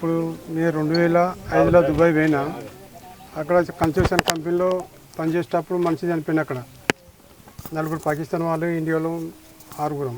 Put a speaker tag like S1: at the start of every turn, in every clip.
S1: అప్పుడు నేను రెండు వేల ఐదులో దుబాయ్ పోయినా అక్కడ కన్స్ట్రక్షన్ కంపెనీలో పనిచేసేటప్పుడు మనిషి చనిపోయింది అక్కడ. నలుగురు పాకిస్తాన్ వాళ్ళు ఇండియాలో ఆరుగురం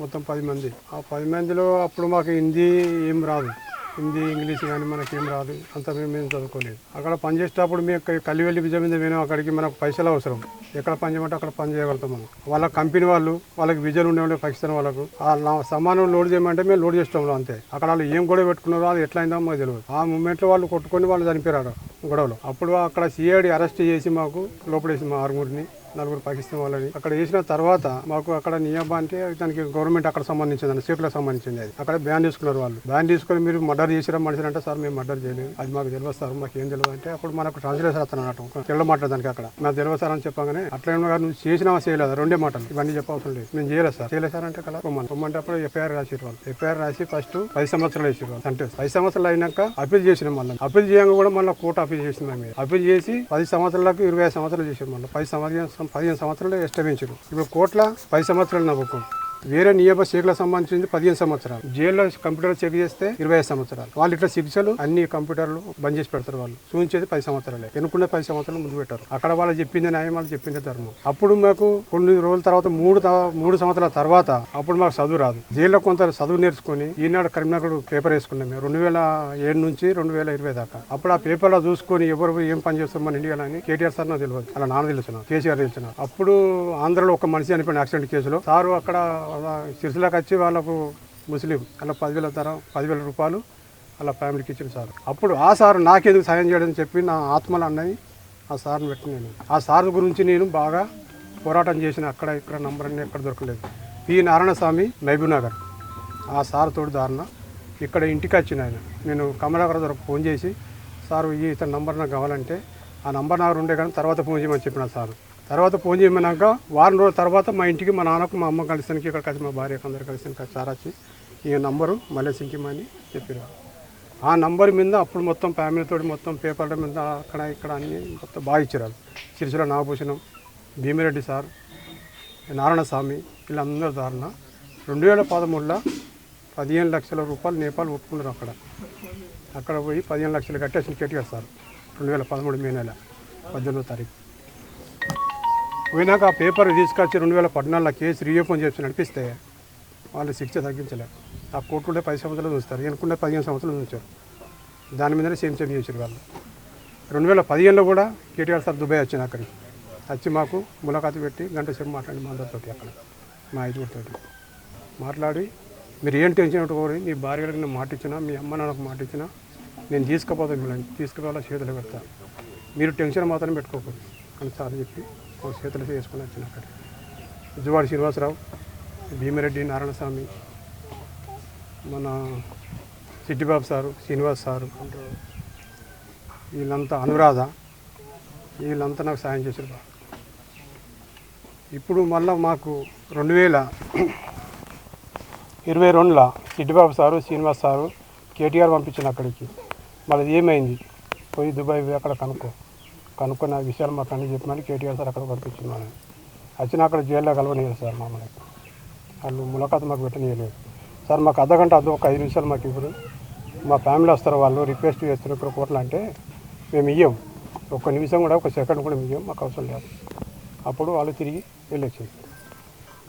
S1: మొత్తం పది మంది. ఆ పది మందిలో అప్పుడు మాకు హిందీ ఏం రాదు. హిందీ ఇంగ్లీష్ కానీ మనకి ఏం రాదు. అంత మేము మేము చదువుకోలేదు. అక్కడ పనిచేసేటప్పుడు మేము కలివెల్లి విజయ మీద మేము అక్కడికి మనకు పైసలు అవసరం. ఎక్కడ పని చేయమంటే అక్కడ పని చేయగలుగుతాం మనం. వాళ్ళ కంపెనీ వాళ్ళు వాళ్ళకి విజయలు ఉండేవాళ్ళు పాకిస్తాన్ వాళ్ళకు. ఆ నా లోడ్ చేయమంటే మేము లోడ్ చేస్తాం అంతే. అక్కడ వాళ్ళు ఏం గొడవ పెట్టుకున్నారో అది ఎట్లా అయిందో మాకు తెలియదు ఆ మూమెంట్లో వాళ్ళు కొట్టుకొని వాళ్ళు చనిపోయారు గొడవలో. అప్పుడు అక్కడ సిఐడి అరెస్ట్ చేసి మాకు లోపడేసి మా ఆరుగురిని నలుగురు పాకిస్తాన్ వాళ్ళని. అక్కడ చేసిన తర్వాత మాకు అక్కడ నియమం అంటే దానికి గవర్నమెంట్ అక్కడ సంబంధించింది స్టేట్లకు సంబంధించింది అది. అక్కడ బ్యాన్ తీసుకున్నారు వాళ్ళు. బ్యాన్ తీసుకుని మీరు మర్డర్ చేసిరా మనిషి అంటే సార్ మేము మర్డర్ చేయలేదు అది మాకు తెలియదు సార్ మాకు ఏం తెలియదు అంటే అప్పుడు మనకు ట్రాన్స్లేషన్ అతను అన్నట్టు. తెల్ల మాట దానికి అక్కడ. నాకు తెలియదు సార్ అని చెప్పగానే అట్లా ఏమన్నా నువ్వు చేసినావా చేయలేదు? రెండే మాటలు. ఇవన్నీ చెప్పవసరం లేదు. నేను చేయలేదు సార్. చేయలేదు సార్ అంటే కల పొమ్మని పొమ్మంటే అప్పుడు ఎఫ్ఐఆర్ రాసిరు వాళ్ళు. ఎఫ్ఐఆర్ రాసి ఫస్ట్ పది సంవత్సరాలు వేసారు వాళ్ళు. అంటే పది సంవత్సరాలు అయినాక అప్పీల్ చేసినాం మళ్ళీ. అప్పీల్ చేయంగా కూడా మళ్ళీ కోర్టు అప్పీల్ చేసింది మీద. అప్పీల్ చేసి పది సంవత్సరాలకు ఇరవై ఐదు సంవత్సరాలు చేసారు మళ్ళీ. పది సంవత్సరాలు పదిహేను సంవత్సరాలు ఎస్టాబించారు ఇప్పుడు కోట్ల పది సంవత్సరాలు నవ్వుకో వేరే నియమ శేఖలకు సంబంధించింది పదిహేను సంవత్సరాలు. జైల్లో కంప్యూటర్ చెక్ చేస్తే ఇరవై ఐదు సంవత్సరాలు. వాళ్ళు ఇట్లా శిక్షలు అన్ని కంప్యూటర్లు బంద్ చేసి పెడతారు వాళ్ళు. చూపించేది పది సంవత్సరాలే. ఎన్నుకున్న పది సంవత్సరాలు ముందు పెట్టారు. అక్కడ వాళ్ళు చెప్పింది న్యాయం వాళ్ళు చెప్పింది ధర్మం. అప్పుడు మాకు కొన్ని రోజుల తర్వాత మూడు త- మూడు సంవత్సరాల తర్వాత అప్పుడు మాకు చదువు రాదు. జైల్లో కొంత చదువు నేర్చుకుని ఈనాడు కరీంనగర్ పేపర్ వేసుకున్నాం మేము. రెండు వేల ఏడు నుంచి రెండు వేల ఇరవై దాకా. అప్పుడు ఆ పేపర్లో చూసుకొని ఎవరు ఏం పని చేస్తారు మన ఇండియాలో అని కేటీఆర్ సార్ నాకు తెలియదు అలా నాన్న తెలుసు కేసీఆర్ తెలిసిన. అప్పుడు ఆంధ్రలో ఒక మనిషి అనిపోయిన యాక్సిడెంట్ కేసులో సారు అక్కడ సిరిసిలాకి వచ్చి వాళ్ళకు ముస్లిం అలా పదివేల తరం పదివేల రూపాయలు అలా ఫ్యామిలీకి ఇచ్చిన సార్. అప్పుడు ఆ సార్ నాకెందుకు సాయం చేయడం చెప్పి నా ఆత్మలు అన్నది ఆ సార్ని పెట్టి నేను. ఆ సార్ గురించి నేను బాగా పోరాటం చేసిన అక్కడ ఇక్కడ నంబర్ అన్నీ ఎక్కడ దొరకలేదు. పి. నారాయణస్వామి మహబూబ్నగర్. ఆ సార్ తోడు దారుణ ఇక్కడ ఇంటికి వచ్చిన ఆయన. నేను కమలాకర్ దగ్గర ఫోన్ చేసి సార్ ఈ ఇతని నంబర్ నాకు కావాలంటే ఆ నంబర్ నాకు ఉండే కానీ తర్వాత ఫోన్ చేయమని చెప్పిన సార్. తర్వాత ఫోన్ చేయమన్నాక వారం రోజుల తర్వాత మా ఇంటికి మా నాన్నకు మా అమ్మ కలిసానికి ఇక్కడ కలిసి మా భార్యకు అందరు కలిసి సార్ వచ్చి ఈ నంబరు మళ్ళీ సింకిమని చెప్పారు. ఆ నంబర్ మీద అప్పుడు మొత్తం ఫ్యామిలీతో మొత్తం పేపర్ల మీద అక్కడ ఇక్కడ అన్ని మొత్తం బాగా ఇచ్చారు వాళ్ళు. నాగభూషణం భీమిరెడ్డి సార్ నారాయణస్వామి వీళ్ళందరూ దారుణ రెండు వేల పదమూడులో పదిహేను లక్షల రూపాయలు నేపాల్ ఒప్పుకున్నారు అక్కడ. అక్కడ పోయి పదిహేను లక్షలు కట్టేసిన కేటీఆర్ సార్. రెండు వేల పదమూడు మే నెల పద్దెనిమిదో తారీఖు. పోయినాక ఆ పేపర్ తీసుకొచ్చి రెండు వేల పద్నాలుగులో కేసు రీఓపెన్ చేసి నడిపిస్తే వాళ్ళు శిక్ష తగ్గించలేరు. ఆ కోర్టులో పది సంవత్సరాలు చూస్తారు ఎనుకుంటే పదిహేను సంవత్సరాలు చూస్తారు దాని మీదనే సేమ్ సేమ్ చేసారు వాళ్ళు. రెండు వేల పదిహేనులో కూడా కేటీఆర్ సార్ దుబాయ్ వచ్చిన అక్కడికి. వచ్చి మాకు ములాఖాతు పెట్టి గంట సేపు మాట్లాడి మా అందరితోటి అక్కడ మా ఐదుగురితోటి మాట్లాడి మీరు ఏం టెన్షన్ పెట్టుకోరు మీ భార్యలకు నేను మాట ఇచ్చినా మీ అమ్మ నాన్నకు మాట ఇచ్చినా నేను తీసుకుపోతాను మిమ్మల్ని తీసుకుపోవాలా చేతులు పెడతా మీరు టెన్షన్ మాత్రం పెట్టుకోకూడదు అని సార్ చెప్పి చేతులు చేసుకుని వచ్చిన అక్కడ జువాడి శ్రీనివాసరావు భీమిరెడ్డి నారాయణస్వామి మన సిట్టిబాబు సారు శ్రీనివాస్ సారు వీళ్ళంతా అనురాధ వీళ్ళంతా నాకు సాయం చేశారు బాగా ఇప్పుడు మళ్ళీ మాకు రెండు వేల ఇరవై రెండులో Sittibabu sir Srinivas sir KTR పంపించిన అక్కడికి. మళ్ళీ ఏమైంది? పోయి దుబాయ్ అక్కడ కనుక్కో. కనుక్కున్న విషయాలు మాకు అన్ని చెప్పమని కేటీఆర్ సార్ అక్కడ పంపించింది. వచ్చిన అక్కడ జైల్లో కలవనియరు సార్ మమ్మల్ని వాళ్ళు ములాఖాతు మాకు పెట్టనీయలేదు. సార్ మాకు అర్ధ గంట ఒక ఐదు నిమిషాలు మాకు ఇప్పుడు. మా ఫ్యామిలీ వస్తారు వాళ్ళు రిక్వెస్ట్ చేస్తారు ఇక్కడ కోట్లు అంటే మేము ఇయ్యం. ఒక్క నిమిషం కూడా ఒక సెకండ్ కూడా మేము ఇయ్యం మాకు అవసరం లేదు. అప్పుడు వాళ్ళు తిరిగి వెళ్ళొచ్చింది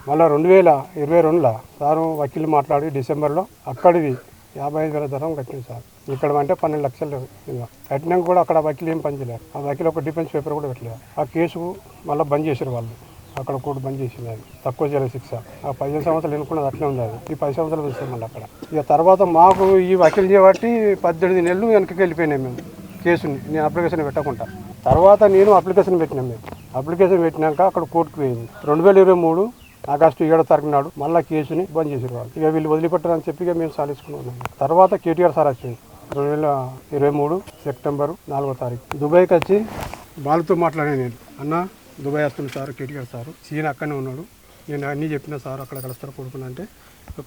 S1: మళ్ళీ రెండు వేల ఇరవై రెండులో సారు వకీలు మాట్లాడి డిసెంబర్లో అక్కడిది యాభై ఐదు వేల ధరం కట్టింది సార్. ఇక్కడ అంటే పన్నెండు లక్షలు కట్టినాక కూడా అక్కడ వకీలు ఏం పనిచేయలేరు ఆ వకీలు ఒక డిఫెన్స్ పేపర్ కూడా పెట్టలేదు. ఆ కేసు మళ్ళీ బంద్ చేశారు వాళ్ళు. అక్కడ కోర్టు బంద్ చేసింది అది. తక్కువ చేయాలి శిక్ష. ఆ పదిహేను సంవత్సరాలు ఎన్నుకున్నది అట్లే ఉంది అది. ఈ పది సంవత్సరాలు చూస్తాం మళ్ళీ అక్కడ. ఇక తర్వాత మాకు ఈ వకీలు చేయబట్టి పద్దెనిమిది నెలలు వెనక్కి వెళ్ళిపోయినాయి మేము. కేసుని నేను అప్లికేషన్ పెట్టకుండా. తర్వాత నేను అప్లికేషన్ పెట్టినాం మేము. అప్లికేషన్ పెట్టినాక అక్కడ కోర్టుకు పోయింది. రెండు వేల ఇరవై మూడు ఆగస్టు ఏడో తారీఖు నాడు మళ్ళీ కేసుని బంద్ చేసి వాళ్ళు ఇక వీళ్ళు వదిలిపెట్టారని చెప్పి ఇక మేము సాధించుకున్నాం తర్వాత కేటీఆర్ సార్ వచ్చింది రెండు వేల ఇరవై మూడు సెప్టెంబర్ నాలుగో తారీఖు. దుబాయ్కి వచ్చి వాళ్ళతో మాట్లాడాను నేను. అన్న దుబాయ్ వస్తుంది సార్ కేటీఆర్ సార్. సీన్ అక్కడనే ఉన్నాడు. నేను అన్నీ చెప్పిన సార్ అక్కడ కలుస్తారు కొడుకుని అంటే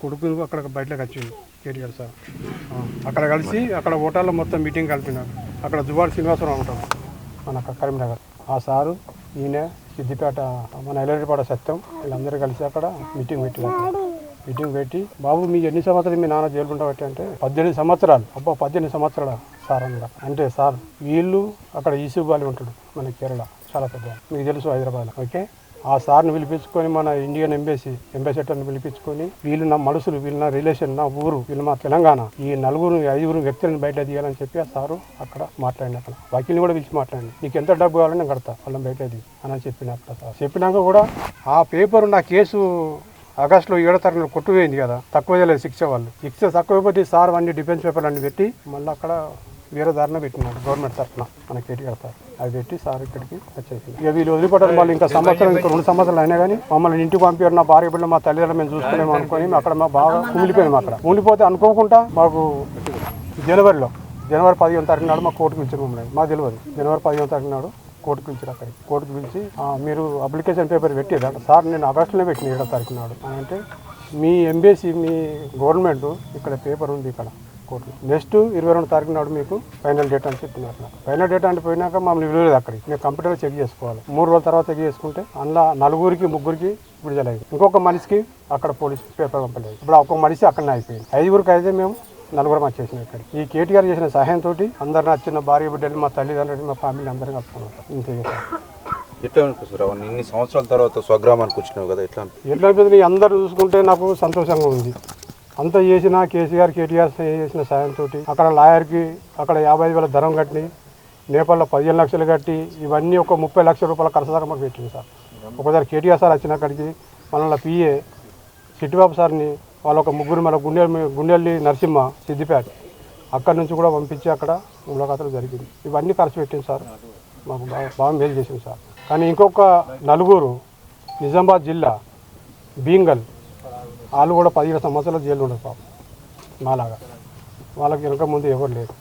S1: కొడుకు అక్కడ బయటలోకి వచ్చింది కేటీఆర్ సార్. అక్కడ కలిసి అక్కడ హోటల్లో మొత్తం మీటింగ్ కలిపినారు. అక్కడ జువాడి శ్రీనివాసరావు ఉంటాడు. మన కరీంనగర్. ఆ సారు ఈయన సిద్దిపేట మన ఎల్లడిపాడ సత్యం. వీళ్ళందరూ కలిసి అక్కడ మీటింగ్ పెట్టినాం మీటింగ్ పెట్టి బాబు మీ ఎన్ని సంవత్సరాలు మీ నాన్న జైలు పెట్టి అంటే పద్దెనిమిది సంవత్సరాలు. అబ్బా పద్దెనిమిది సంవత్సరాలు? సార్ అన్నాడు. అంటే సార్ వీళ్ళు అక్కడ ఈసీబాలి ఉంటాడు మన కేరళ. చాలా పెద్ద మీకు తెలుసు హైదరాబాద్ ఓకే? ఆ సార్ని పిలిపించుకొని మన ఇండియన్ ఎంబసీ అంబాసిడర్ని పిలిపించుకొని వీళ్ళు నా మనుషులు వీళ్ళు నా రిలేషన్ నా ఊరు వీళ్ళు మా తెలంగాణ ఈ నలుగురు ఐదుగురు వ్యక్తులను బయట తీయాలని చెప్పి ఆ సారు అక్కడ మాట్లాడిన అక్కడ వకీల్ని కూడా పిలిచి మాట్లాడి నీకు ఎంత డబ్బు కావాలని నేను కడతా వాళ్ళని బయట తీ అని చెప్పిన అక్కడ సార్. చెప్పినాక కూడా ఆ పేపర్ నా కేసు ఆగస్టులో ఏడో తరగతి కొట్టుపోయింది కదా తక్కువ చేయలేదు శిక్ష వాళ్ళు. శిక్ష తక్కువ పోతే సార్ అన్ని డిఫెన్స్ పేపర్లు అన్ని పెట్టి మళ్ళీ అక్కడ వేరే దారిన పెట్టినాడు గవర్నమెంట్ తరఫున మన కేటీఆర్ సార్ అది పెట్టి సార్ ఇక్కడికి వచ్చేసింది. ఇక వీళ్ళు వదిలిపెట్టారు మళ్ళీ ఇంకా సంవత్సరం ఇంకా రెండు సంవత్సరాలు అయినా కానీ మమ్మల్ని ఇంటికి పంపారు నా భార్య బిడ్డ మా తల్లిదండ్రులు మేము చూసుకునేమో అనుకొని అక్కడ మా బాగా కుమిలిపోయాము అక్కడ. కుమిలిపోతే అనుకోకుండా మాకు జనవరిలో జనవరి పదిహేను తారీఖు నాడు మా కోర్టుకు ఇచ్చారు మమ్మల్ని. మాకు తెలియదు జనవరి పదిహేను తారీఖు నాడు కోర్టుకు పిలిచారు అక్కడికి. కోర్టుకు పిలిచి మీరు అప్లికేషన్ పేపర్ పెట్టేది సార్ నేను ఆగస్టులో పెట్టిన ఏడో తారీఖు నాడు. అని అంటే మీ ఎంబీసీ మీ గవర్నమెంట్ ఇక్కడ పేపర్ ఉంది ఇక్కడ. కోర్టు నెక్స్ట్ ఇరవై రెండు తారీఖు నాడు మీకు ఫైనల్ డేట్ అని చెప్పినారు నాకు. ఫైనల్ డేట్ అంటే పోయినాక మమ్మల్ని విలువలేదు అక్కడికి. మేము కంప్యూటర్ చెక్ చేసుకోవాలి. మూడు రోజుల తర్వాత చెక్ చేసుకుంటే అందులో నలుగురికి ముగ్గురికి విడుదలైంది. ఇంకొక మనిషికి అక్కడ పోలీస్ పేపర్ పంపలేదు. ఇప్పుడు ఒక్కొక్క మనిషి అక్కడనే అయిపోయింది. ఐదుగురికి అయితే మేము నలుగురం వచ్చేసినాం ఇక్కడ. ఈ కేటీఆర్ చేసిన సహాయంతో అందరు నచ్చిన భార్య బిడ్డలు మా తల్లిదండ్రులు మా ఫ్యామిలీ అందరం కలుపుకున్నాం ఇంతే.
S2: ఎట్లా అనిపిస్తుంది ఇన్ని సంవత్సరాల తర్వాత స్వగ్రామానికి వచ్చినావు కదా ఎట్లా
S1: ఎట్లా అనిపిస్తుంది? అందరు చూసుకుంటే నాకు సంతోషంగా ఉంది. అంత చేసినా కేసీఆర్ కేటీఆర్ చేసిన సాయంతో అక్కడ లాయర్కి అక్కడ యాభై వేల ధరం కట్టి నేపాల్లో పదిహేను లక్షలు కట్టి ఇవన్నీ ఒక ముప్పై లక్షల రూపాయల ఖర్చు దాకా మాకు పెట్టింది సార్. ఒకసారి కేటీఆర్ సార్ వచ్చినక్కడికి మనల్ని పిఏ సిట్టిబాబు సార్ని వాళ్ళ ఒక ముగ్గురు మన గుండె గుండెల్లి నరసింహ సిద్దిపేట అక్కడి నుంచి కూడా పంపించి అక్కడ ములాఖాతలు జరిగింది. ఇవన్నీ ఖర్చు పెట్టింది సార్. మాకు బాగా బాగా మేలు చేసింది సార్. కానీ ఇంకొక నలుగురు నిజామాబాద్ జిల్లా బీంగల్ వాళ్ళు కూడా పదిహేడు సంవత్సరాలు జైలు ఉండదు పాపం. మాలాగా. వాళ్ళకి వెనక ముందు ఎవరు లేరు.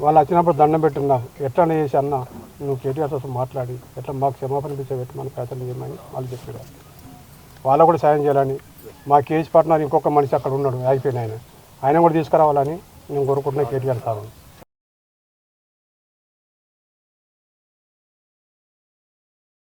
S1: వాళ్ళు వచ్చినప్పుడు దండం పెట్టిన ఎట్లా చేసి అన్న నువ్వు కేటీఆర్తో మాట్లాడి ఎట్లా మాకు క్షమాపణ పెట్టి మన ప్రయత్నం చేయమని వాళ్ళు చెప్పారు. వాళ్ళ కూడా సాయం చేయాలని. మా కేజీ పార్ట్నర్ ఇంకొక మనిషి అక్కడ ఉన్నాడు అయిపోయిన ఆయన. ఆయన కూడా తీసుకురావాలని నేను కోరుకుంటున్నా కేటీఆర్ సార్